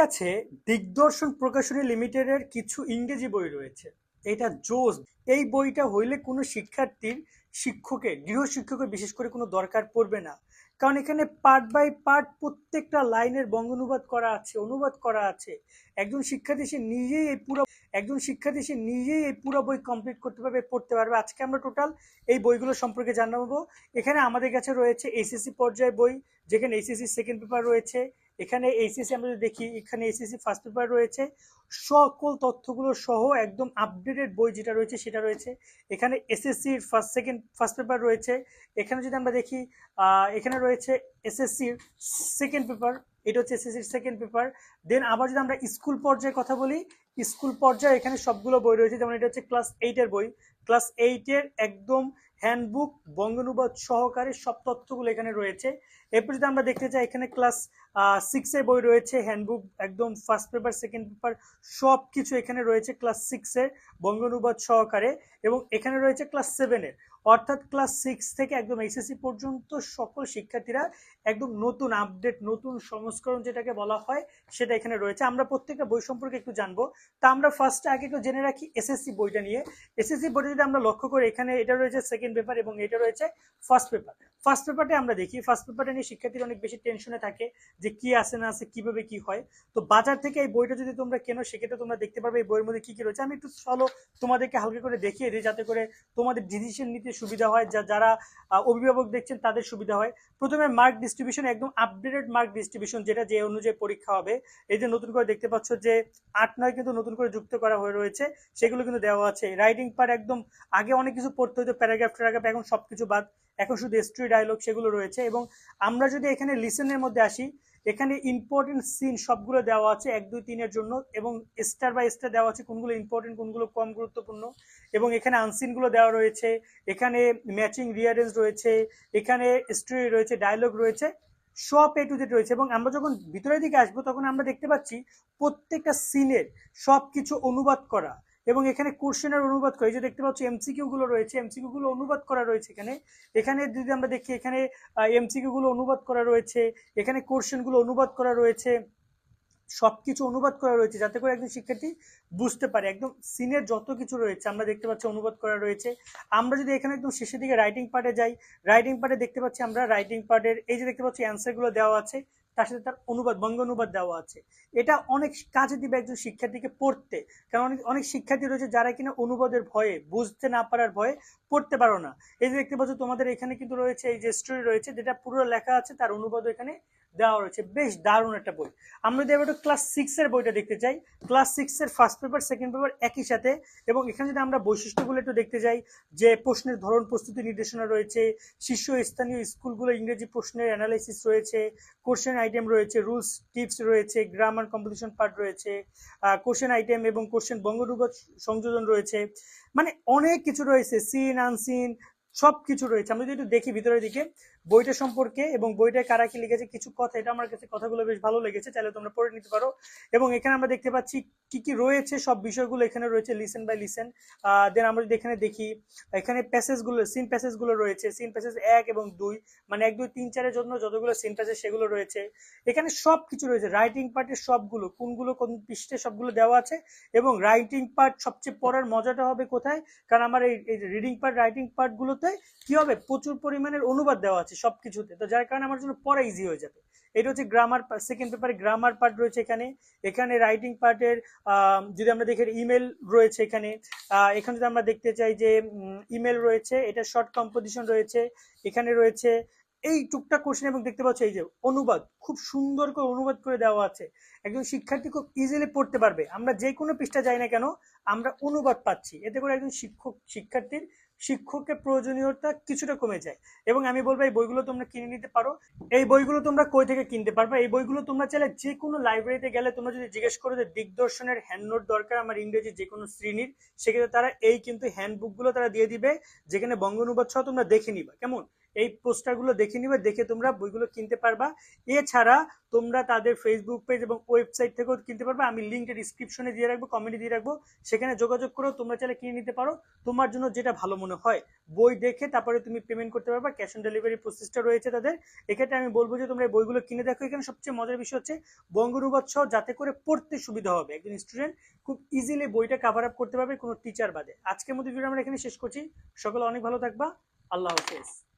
কাছে দিগদর্শন প্রকাশনী লিমিটেডের কিছু ইংরেজি বই রয়েছে। এটা জোস। এই বইটা হইলে কোনো শিক্ষার্থীর শিক্ষকের গৃহশিক্ষকের বিশেষ করে কোনো দরকার পড়বে না। কারণ এখানে পার্ট বাই পার্ট প্রত্যেকটা লাইনের বঙ্গানুবাদ করা আছে, অনুবাদ করা আছে। একজন শিক্ষার্থী সে নিজেই এই পুরো, একজন শিক্ষার্থী সে নিজেই এই পুরো বই কমপ্লিট করতে পারবে, পড়তে পারবে। আজকে আমরা টোটাল এই বইগুলো সম্পর্কে জানাব। এখানে আমাদের কাছে রয়েছে এইচএসসি পর্যায়ে বই, যেখানে এসএসসি সেকেন্ড পেপার রয়েছে। এখানে এইচএসসি আমরা যদি দেখি, এখানে এইচএসসি ফার্স্ট পেপার রয়েছে। সকল তথ্যগুলো সহ একদম আপডেটেড বই যেটা রয়েছে সেটা রয়েছে। এখানে এসএসসির ফার্স্ট সেকেন্ড ফার্স্ট পেপার রয়েছে। এখানে যদি আমরা দেখি এখানে রয়েছে এসএসসির সেকেন্ড পেপার এটা হচ্ছে এসএসসির সেকেন্ড পেপার দেন আবার যদি আমরা স্কুল পর্যায়ে কথা বলি স্কুল পর্যায়ে এখানে সবগুলো বই রয়েছে। যেমন এটা হচ্ছে ক্লাস এইটের বই। ক্লাস এইটের একদম হ্যান্ডবুক বঙ্গানুবাদ সহকারে সব তথ্যগুলো এখানে রয়েছে। এরপর যদি আমরা দেখতে চাই, এখানে ক্লাস সিক্সের বই রয়েছে হ্যান্ডবুক একদম ফার্স্ট পেপার সেকেন্ড পেপার সব কিছু এখানে রয়েছে ক্লাস সিক্সের বঙ্গানুবাদ সহকারে, এবং এখানে রয়েছে ক্লাস সেভেনের অর্থাৎ ক্লাস সিক্স থেকে একদম এইচএসসি পর্যন্ত সকল শিক্ষার্থীরা একদম নতুন আপডেট নতুন সংস্করণ যেটাকে বলা হয়, সেটা এখানে রয়েছে। আমরা প্রত্যেকটা বই সম্পর্কে একটু জানব। তা আমরা ফার্স্টে আগে একটু জেনে রাখি এসএসসি বইটা নিয়ে। এসএসসি বইটা যদি আমরা লক্ষ্য করি, এখানে এটা রয়েছে সেকেন্ড পেপার এবং এটা রয়েছে ফার্স্ট পেপার ফার্স্ট পেপারটা আমরা দেখি। ফার্স্ট পেপারটা নিয়ে শিক্ষার্থীরা অনেক বেশি টেনশনে থাকে যে কি আসে না আসে কীভাবে কি হয়। তো বাজার থেকে এই বইটা যদি তোমরা কেনো, সেক্ষেত্রে তোমরা দেখতে পারবে এই বইয়ের মধ্যে কি কি রয়েছে। আমি একটু চলো তোমাদেরকে হালকা করে দেখিয়ে দিই, যাতে করে তোমাদের ডিসিশন নিতে সুবিধা হয়। যা, যারা অভিভাবক দেখছেন, তাদের সুবিধা হয়। প্রথমে মার্ক ডিস্ট্রিবিউশন একদম আপডেটেড মার্ক ডিস্ট্রিবিউশন যেটা যে অনুযায়ী পরীক্ষা হবে। এই যে নতুন করে দেখতে পাচ্ছ যে আট, নয় কিন্তু নতুন করে যুক্ত করা হয়ে রয়েছে, সেগুলো কিন্তু দেওয়া আছে। রাইটিং পার একদম আগে অনেক কিছু পড়তে হতো প্যারাগ্রাফ ট্যারাগ্রাফ, এখন সবকিছু বাদ। এখন শুধু স্টোরি ডায়লগ সেগুলো রয়েছে এবং আমরা যদি এখানে লিসেনের মধ্যে আসি, এখানে ইম্পর্টেন্ট সিন সবগুলো দেওয়া আছে এক, দুই, তিনের জন্য এবং স্টার বাই স্টার দেওয়া আছে কোনগুলো ইম্পর্টেন্ট কোনগুলো কম গুরুত্বপূর্ণ এবং এখানে আনসিনগুলো দেওয়া রয়েছে, এখানে ম্যাচিং রিয়ারেন্স রয়েছে, এখানে স্টোরি রয়েছে ডায়লগ রয়েছে, সব এ টু জেড রয়েছে এবং আমরা যখন ভিতরের দিকে আসব তখন আমরা দেখতে পাচ্ছি প্রত্যেকটা সিনের সব কিছু অনুবাদ করা। এবং এখানে কোশ্চেনের অনুবাদ করে যে দেখতে পাচ্ছি এমসিকিউ গুলো রয়েছে এমসিকিউ গুলো অনুবাদ করা রয়েছে এখানে। এখানে যদি আমরা দেখি, এখানে এমসিকিউ গুলো অনুবাদ করা রয়েছে, এখানে কোশ্চেনগুলো অনুবাদ করা রয়েছে, সবকিছু অনুবাদ করা রয়েছে, যাতে করে একজন শিক্ষার্থী বুঝতে পারে। একদম সিনের যত কিছু রয়েছে, আমরা দেখতে পাচ্ছি অনুবাদ করা রয়েছে। আমরা যদি এখানে একদম শেষের দিকে রাইটিং পার্টে যাই রাইটিং পার্টে দেখতে পাচ্ছি আমরা রাইটিং পার্টের এই যে দেখতে পাচ্ছি অ্যান্সারগুলো দেওয়া আছে। তার সাথে তার অনুবাদ বঙ্গ অনুবাদ দেওয়া আছে। এটা অনেক কাজে দিবে একজন শিক্ষার্থীকে পড়তে। কারণ অনেক অনেক শিক্ষার্থী রয়েছে যারা কিনা অনুবাদের ভয়ে, বুঝতে না পারার ভয়ে পড়তে পারো না। এই যে দেখতে পাচ্ছ তোমাদের এখানে কিন্তু রয়েছে, এই যে স্টোরি রয়েছে, যেটা পুরো লেখা আছে, তার অনুবাদ এখানে দেওয়া রয়েছে। বেশ দারুণ একটা বই। আমরা যদি এবার ক্লাস সিক্সের বইটা দেখতে চাই। ক্লাস সিক্সের ফার্স্ট পেপার সেকেন্ড পেপার একই সাথে এবং এখানে যদি আমরা বৈশিষ্ট্যগুলো একটু দেখতে যাই, যে প্রশ্নের ধরন, প্রস্তুতি নির্দেশনা রয়েছে শীর্ষ স্থানীয় স্কুলগুলো ইংরেজি প্রশ্নের অ্যানালাইসিস রয়েছে কোশ্চেন আইটেম রয়েছে রুলস টিপস রয়েছে গ্রামার কম্পিটিশন পার্ট রয়েছে কোশ্চেন আইটেম এবং কোশ্চেন বঙ্গরূপক সংযোজন রয়েছে। মানে অনেক কিছু রয়েছে। সিন আনসিন সব কিছু রয়েছে। আমরা যদি একটু দেখি ভিতরের দিকে বইটা সম্পর্কে এবং বইটা কারা কি লিখেছে, কিছু কথা, এটা আমার কাছে কথাগুলো বেশ ভালো লেগেছে, চাইলে তোমরা পড়ে নিতে পারো। এবং এখানে আমরা দেখতে পাচ্ছি কি কি রয়েছে, সব বিষয়গুলো এখানে রয়েছে লিসেন বাই লিসেন দেন আমরা যদি এখানে দেখি, এখানে প্যাসেজগুলো সিন প্যাসেজগুলো রয়েছে। সিন প্যাসেজ এক এবং দুই মানে এক, দুই, তিন, চারের জন্য যতগুলো সিন প্যাসেজ সেগুলো রয়েছে। এখানে সব কিছু রয়েছে রাইটিং পার্টের সবগুলো, কোনগুলো কোন পৃষ্ঠে সবগুলো দেওয়া আছে এবং রাইটিং পার্ট সবচেয়ে পড়ার মজাটা হবে কোথায়? কারণ আমার এই রিডিং পার্ট রাইটিং পার্টগুলোতে কি হবে? প্রচুর পরিমাণের অনুবাদ দেওয়া আছে। সবকিছুতে। তো যার কারণে আমার জন্য পড়া ইজি হয়ে যাবে। এটা হচ্ছে গ্রামার সেকেন্ড পেপারে গ্রামার পার্ট রয়েছে এখানে। এখানে রাইটিং পার্টের যদি আমরা দেখি ইমেল রয়েছে এখানে এখানে যদি আমরা দেখতে চাই যে ইমেল রয়েছে, এটা শর্ট কম্পোজিশন রয়েছে। এখানে রয়েছে এই টুকটাক কোশ্চেন এবং দেখতে পাচ্ছ এই যে অনুবাদ, খুব সুন্দর করে অনুবাদ করে দেওয়া আছে। একজন শিক্ষার্থী খুব ইজিলি পড়তে পারবে। আমরা যে কোনো পৃষ্ঠা যাই না কেন, আমরা অনুবাদ পাচ্ছি। এতে করে একজন শিক্ষক, শিক্ষার্থীর শিক্ষকের প্রয়োজনীয়তা কিছুটা কমে যায়। এবং আমি বলব, এই বইগুলো তোমরা কিনে নিতে পারো। এই বইগুলো তোমরা কই থেকে কিনতে পারবে? এই বইগুলো তোমরা চাইলে যে কোনো লাইব্রেরিতে গেলে তোমরা যদি জিজ্ঞেস করো যে দিগদর্শনের হ্যান্ড নোট দরকার আমার ইংরেজি যে কোনো শ্রেণির, সেক্ষেত্রে তারা এই কিন্তু হ্যান্ডবুকগুলো তারা দিয়ে দিবে, যেখানে বঙ্গ অনুবাদ সহ তোমরা দেখে নিবা। কেমন? এই পোস্টারগুলো দেখে নিবে, দেখে তোমরা বইগুলো কিনতে পারবা। এছাড়া তোমরা তাদের ফেসবুক পেজ এবং ওয়েবসাইট থেকেও কিনতে পারবে। আমি লিঙ্কটা ডিসক্রিপশনে দিয়ে রাখব কমেন্টে দিয়ে রাখব। সেখানে যোগাযোগ করেও তোমরা চাইলে কিনে নিতে পারো। তোমার জন্য যেটা ভালো মনে হয়, বই দেখে তারপরে তুমি পেমেন্ট করতে পারবা। ক্যাশ অন ডেলিভারি প্রসেসটা রয়েছে তাদের। এক্ষেত্রে আমি বলব যে, তোমরা এই বইগুলো কিনে দেখো। এখানে সবচেয়ে মজার বিষয় হচ্ছে বঙ্গনুবাদ সহ যাতে করে পড়তে সুবিধা হবে। একজন স্টুডেন্ট খুব ইজিলি বইটা কাভার আপ করতে পারবে কোনো টিচার বাদে। আজকের মতো ভিডিও আমরা এখানে শেষ করছি। সকলে অনেক ভালো থাকবা। আল্লাহ হাফেজ।